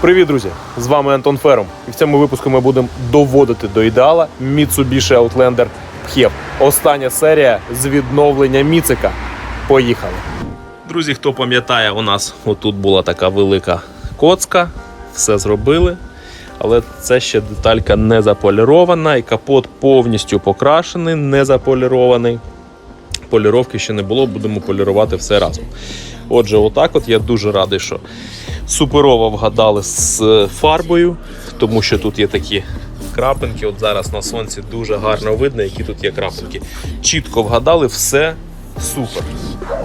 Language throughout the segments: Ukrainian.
Привіт, друзі! З вами Антон Ферум. І в цьому випуску ми будемо доводити до ідеала Mitsubishi Outlander PHEV. Остання серія з відновлення Міцика. Поїхали! Друзі, хто пам'ятає, у нас отут була така велика коцка, все зробили. Але це ще деталька не заполірована, і капот повністю покрашений, не заполірований. Поліровки ще не було, будемо полірувати все разом. Отже, отак от я дуже радий, що суперово вгадали з фарбою, тому що тут є такі крапинки. От зараз на сонці дуже гарно видно, які тут є крапинки. Чітко вгадали, все супер.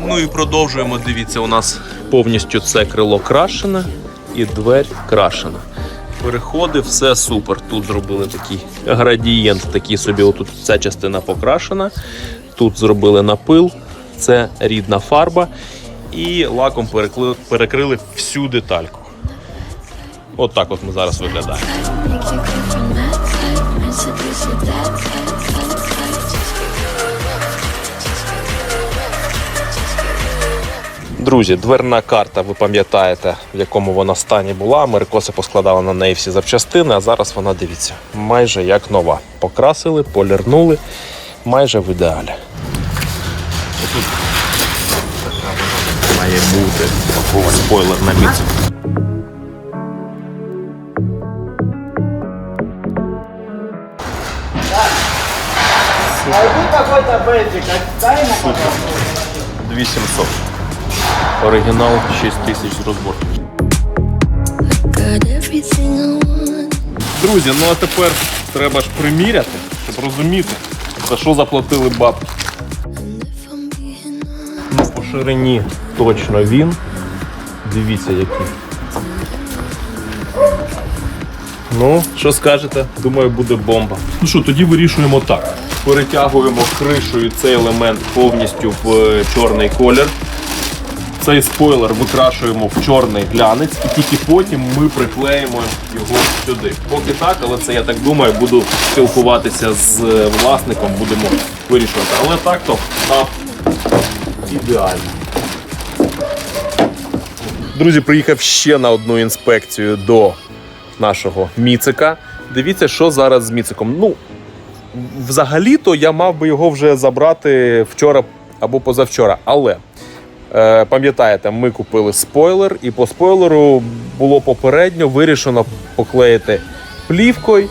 Ну і продовжуємо. Дивіться, у нас повністю це крило крашене і дверь крашена. Переходи, все супер. Тут зробили такий градієнт, такий собі. Отут ця частина покрашена. Тут зробили напил, це рідна фарба. І лаком перекли- перекрили всю детальку. От так от ми зараз виглядаємо. Друзі, дверна карта, ви пам'ятаєте, в якому вона стані була. Америкоси поскладали на неї всі запчастини, а зараз вона дивіться, майже як нова. Покрасили, полірнули, майже в ідеалі. Має бути спойлер на бейджик, дай 2700. Оригінал 6000 з розборки. Got everything I want. Друзі, ну а тепер треба ж приміряти, щоб розуміти, за що заплатили бабки. Ну, по ширині точно він. Дивіться, який. Ну, що скажете? Думаю, буде бомба. Ну що, тоді вирішуємо так. Перетягуємо кришою цей елемент повністю в е, чорний колір. Цей спойлер викрашуємо в чорний глянець і тільки потім ми приклеїмо його сюди. Поки так, але це я так думаю, буду спілкуватися з е, власником, будемо вирішувати. Але так то так, ідеально. Друзі, приїхав ще на одну інспекцію до нашого Міцика. Дивіться, що зараз з Міциком. Ну, взагалі-то я мав би його вже забрати вчора або позавчора. Але е, пам'ятаєте, ми купили спойлер, і по спойлеру було попередньо вирішено поклеїти плівкою.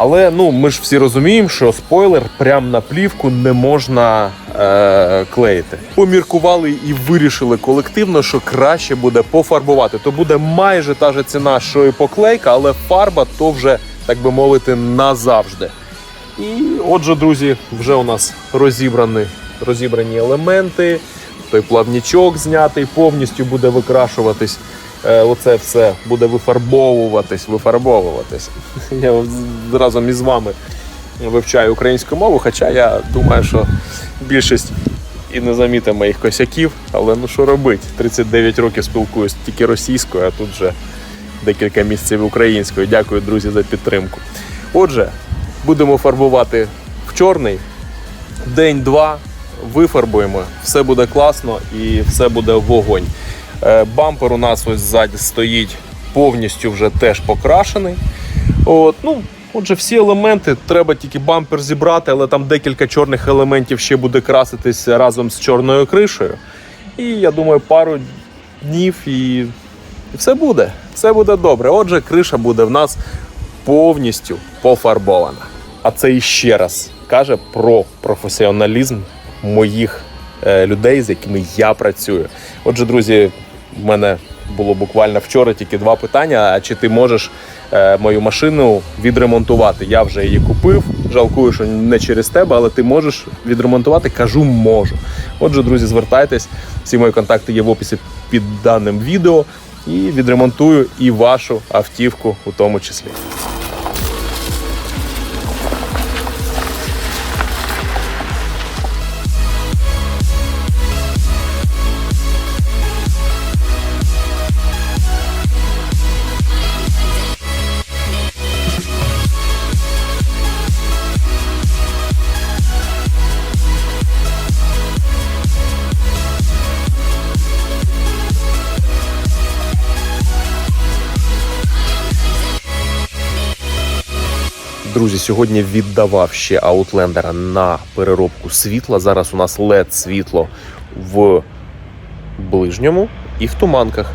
Але ну, ми ж всі розуміємо, що спойлер прямо на плівку не можна е, клеїти. Поміркували і вирішили колективно, що краще буде пофарбувати. То буде майже та ж ціна, що і поклейка, але фарба то вже, так би мовити, назавжди. І отже, друзі, вже у нас розібрані, розібрані елементи. Той плавнічок знятий, повністю буде викрашуватись. Е, Оце все буде вифарбовуватись, вифарбовуватись. Я разом із вами вивчаю українську мову, хоча я думаю, що більшість і не замітить моїх косяків, але ну що робить? 39 років спілкуюсь тільки російською, а тут вже декілька місяців українською. Дякую, друзі, за підтримку. Отже, будемо фарбувати в чорний. День-два вифарбуємо, все буде класно і все буде вогонь. Е, Бампер у нас ось ззаді стоїть повністю вже теж покрашений. От, ну, отже, всі елементи, треба тільки бампер зібрати, але там декілька чорних елементів ще буде краситись разом з чорною кришею. І я думаю, пару днів і, і все буде. Все буде добре. Отже, криша буде в нас повністю пофарбована. А це іще раз каже про професіоналізм моїх е, людей, з якими я працюю. Отже, друзі, в мене було буквально вчора тільки два питання: а чи ти можеш е, мою машину відремонтувати? Я вже її купив. Жалкую, що не через тебе, але ти можеш відремонтувати. Кажу, можу. Отже, друзі, звертайтесь. Всі мої контакти є в описі під даним відео. І відремонтую і вашу автівку у тому числі. Друзі, сьогодні віддавав ще Аутлендера на переробку світла. Зараз у нас led світло в ближньому і в туманках.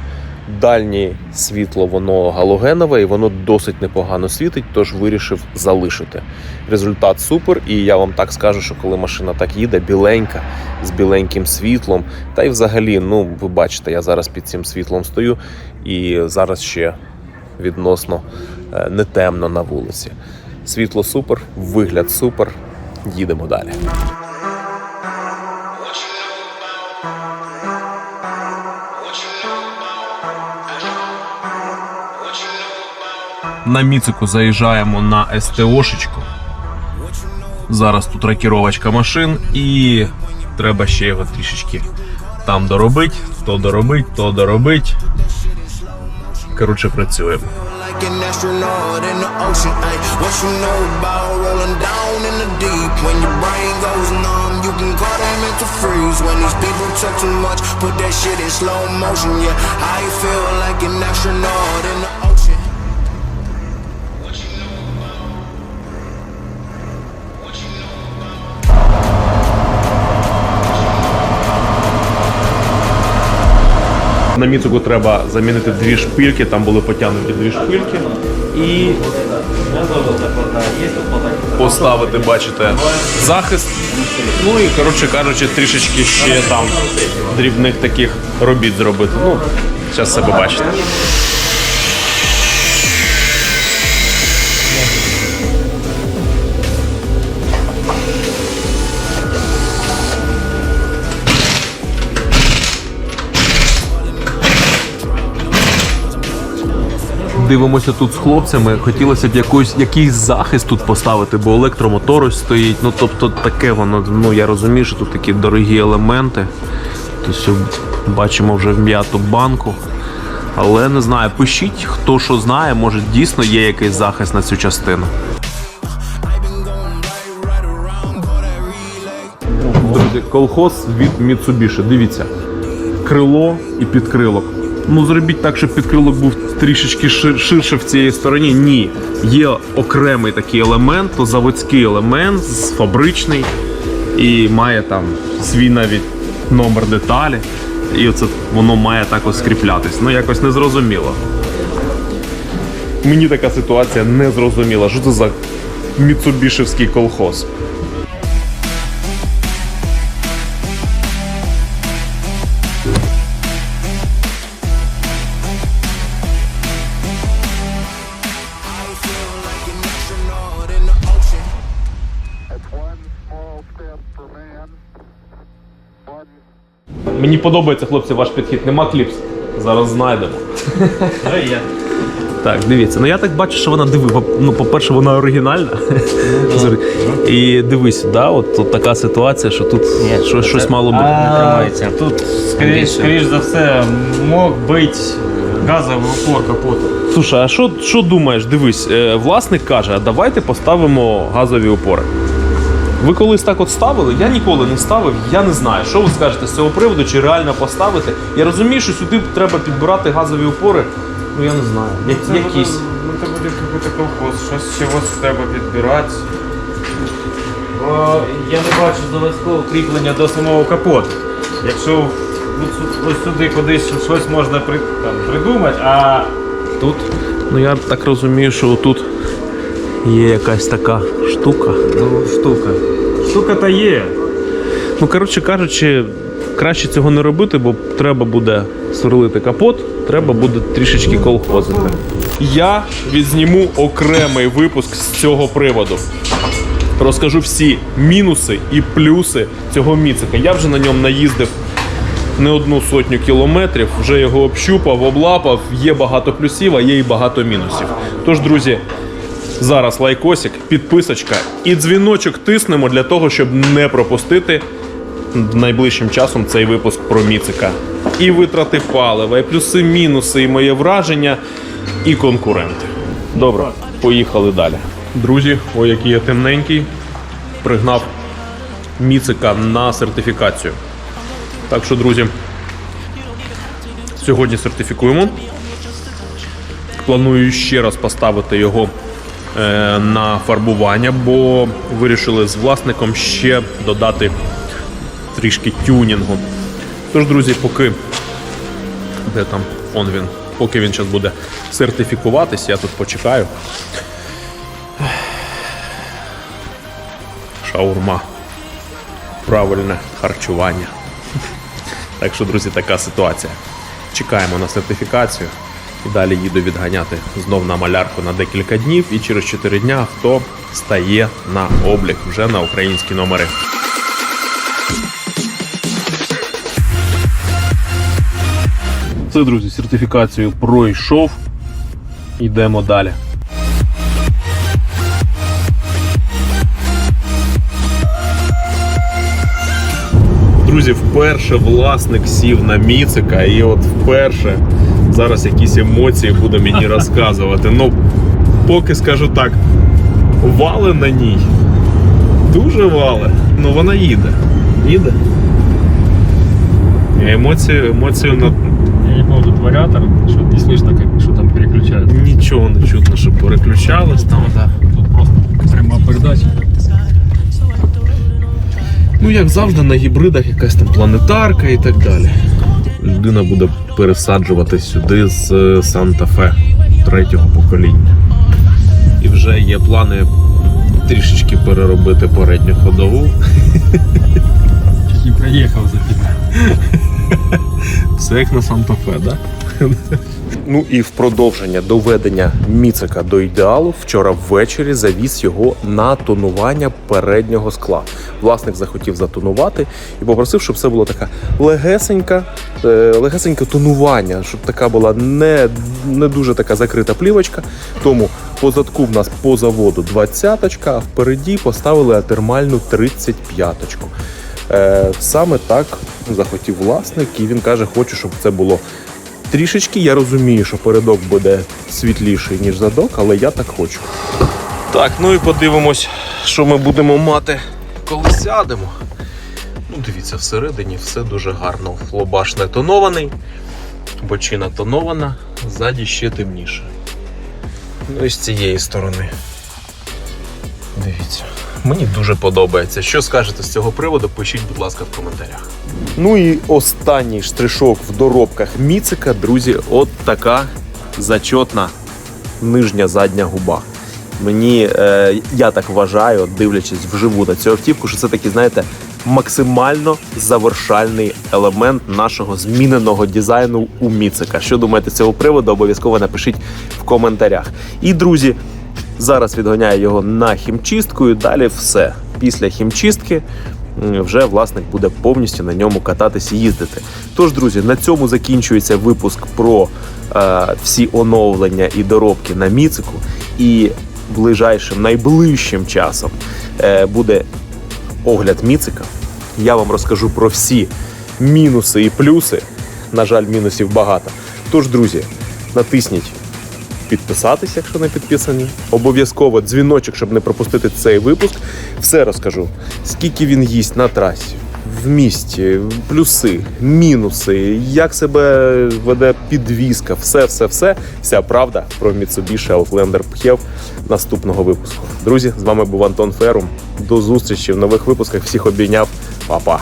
Дальнє світло воно галогенове і воно досить непогано світить, тож вирішив залишити. Результат супер, і я вам так скажу, що коли машина так їде, біленька, з біленьким світлом, та й взагалі, ну ви бачите, я зараз під цим світлом стою, і зараз ще відносно е, не темно на вулиці. Світло супер, вигляд супер. Їдемо далі. На Міцику заїжджаємо на СТОшечку. Зараз тут рокіровочка машин і треба ще його трішечки там доробити, то доробить, то доробить. Коротше, працюємо. Astronaut in the ocean. Ay, what you know about rolling down in the deep? When your brain goes numb, you can call that mental freeze. When these people talk too much, put that shit in slow motion. Yeah, I feel like an astronaut in the ocean. На Міцуку треба замінити дві шпильки, там були потягнуті дві шпильки. І поставити, бачите, захист. Ну і, коротше кажучи, трішечки ще там дрібних таких робіт зробити. Ну, зараз себе бачите. Дивимося тут з хлопцями. Хотілося б якийсь, якийсь захист тут поставити, бо електромотор ось стоїть. Ну тобто таке воно. Ну я розумію, що тут такі дорогі елементи. Тобто бачимо вже вм'яту банку. Але не знаю, пишіть, хто що знає, може дійсно є якийсь захист на цю частину. Друзі, колхоз від Mitsubishi. Дивіться, крило і підкрилок. Ну, зробіть так, щоб підкрилок був трішечки ширше в цій стороні. Ні. Є окремий такий елемент, то заводський елемент, фабричний, і має там свій навіть номер деталі. І оце воно має так ось скріплятись. Ну, якось незрозуміло. Мені така ситуація не зрозуміла. Що це за міцубішевський колхоз? Мені подобається, хлопці, ваш підхід. Нема кліпс. Зараз знайдемо. Так, дивіться. Ну я так бачу, що вона диви. Ну, по-перше, вона оригінальна. І дивись, да, от, от така ситуація, що тут щось, щось мало бути. А, Тут, скоріш, скоріш за все, мог бути газовий упор капоту. Слушай, а що, що думаєш? Дивись, е, власник каже, а давайте поставимо газові опори. Ви колись так от ставили? Я ніколи не ставив, я не знаю. Що ви скажете з цього приводу, чи реально поставити? Я розумію, що сюди треба підбирати газові опори. Ну я не знаю. Я- якісь. Ну, це буде якийсь колхоз, щось чогось треба підбирати. Бо я не бачу заводського кріплення до самого капоту. Якщо ось сюди кудись щось можна при, там, придумати, а тут Ну я так розумію, що тут є якась така штука. ну, штука. Штука та є. Ну, коротше кажучи, краще цього не робити, бо треба буде сверлити капот, треба буде трішечки колхозити. Я відзніму окремий випуск з цього приводу. Розкажу всі мінуси і плюси цього міцика. Я вже на ньому наїздив не одну сотню кілометрів, вже його общупав, облапав. Є багато плюсів, а є і багато мінусів. Тож, друзі, Зараз лайкосик, підписочка і дзвіночок тиснемо для того, щоб не пропустити найближчим часом цей випуск про Міцика. І витрати палива, і плюси, мінуси, і моє враження, і конкуренти. Добре, поїхали далі. Друзі, ой, який я темненький, пригнав Міцика на сертифікацію. Так що, друзі, сьогодні сертифікуємо. Планую ще раз поставити його на фарбування, бо вирішили з власником ще додати трішки тюнінгу. Тож, друзі, поки де там он він, поки він зараз буде сертифікуватись, я тут почекаю. Шаурма. Правильне харчування. Так що, друзі, така ситуація. Чекаємо на сертифікацію і далі їду відганяти знов на малярку на декілька днів. І через 4 дня авто стає на облік вже на українські номери. Це, друзі, сертифікацію пройшов. Йдемо далі. Друзі, вперше власник сів на міцика, і от вперше зараз якісь емоції буде мені розказувати. Ну, поки скажу так, вали на ній. Дуже вали. Ну вона їде. Їде. І Емоції, емоції на Я не помню, тут вариатор, что не слышно, как, что там переключают. нічого не чутно, щоб переключались там. Да. Тут просто прямо передача. Ну, як завжди, на гібридах якась там планетарка і так далі. Людина буде пересаджувати сюди з Санта-Фе третього покоління. І вже є плани трішечки переробити передню ходову. Чуть не проехал за тебя. Все як на Санта-Фе, да? Ну і в продовження доведення Міцика до ідеалу вчора ввечері завіз його на тонування переднього скла. Власник захотів затонувати і попросив, щоб це було така легесенька, е, легесеньке тонування, щоб така була не, не дуже така закрита плівочка. Тому по задку в нас по заводу 20-ка, а впереді поставили атермальну 35-ку. Е, саме так захотів власник, і він каже, хочу, щоб це було трішечки. Я розумію, що передок буде світліший, ніж задок, але я так хочу. Так, ну і подивимось, що ми будемо мати, коли сядемо. Ну, дивіться, всередині все дуже гарно. Флобаш не тонований, бочина тонована, ззаді ще темніше. Ну і з цієї сторони. Дивіться. Мені дуже подобається. Що скажете з цього приводу? Пишіть, будь ласка, в коментарях. Ну і останній штришок в доробках Міцика, друзі, от така зачотна нижня задня губа. Мені, е, я так вважаю, дивлячись вживу на цю автівку, що це такий, знаєте, максимально завершальний елемент нашого зміненого дизайну у Міцика. Що думаєте з цього приводу? Обов'язково напишіть в коментарях. І друзі, Зараз відганяю його на хімчистку і далі все. Після хімчистки вже власник буде повністю на ньому кататись і їздити. Тож, друзі, на цьому закінчується випуск про е, всі оновлення і доробки на міцику. І ближайшим, найближчим часом е, буде огляд міцика. Я вам розкажу про всі мінуси і плюси. На жаль, мінусів багато. Тож, друзі, натисніть підписатись, якщо не підписані. Обов'язково дзвіночок, щоб не пропустити цей випуск. Все розкажу. Скільки він їсть на трасі, в місті, плюси, мінуси, як себе веде підвізка, все, все, все. Вся правда про Mitsubishi Outlander PHEV наступного випуску. Друзі, з вами був Антон Ферум. До зустрічі в нових випусках. Всіх обійняв. Па-па.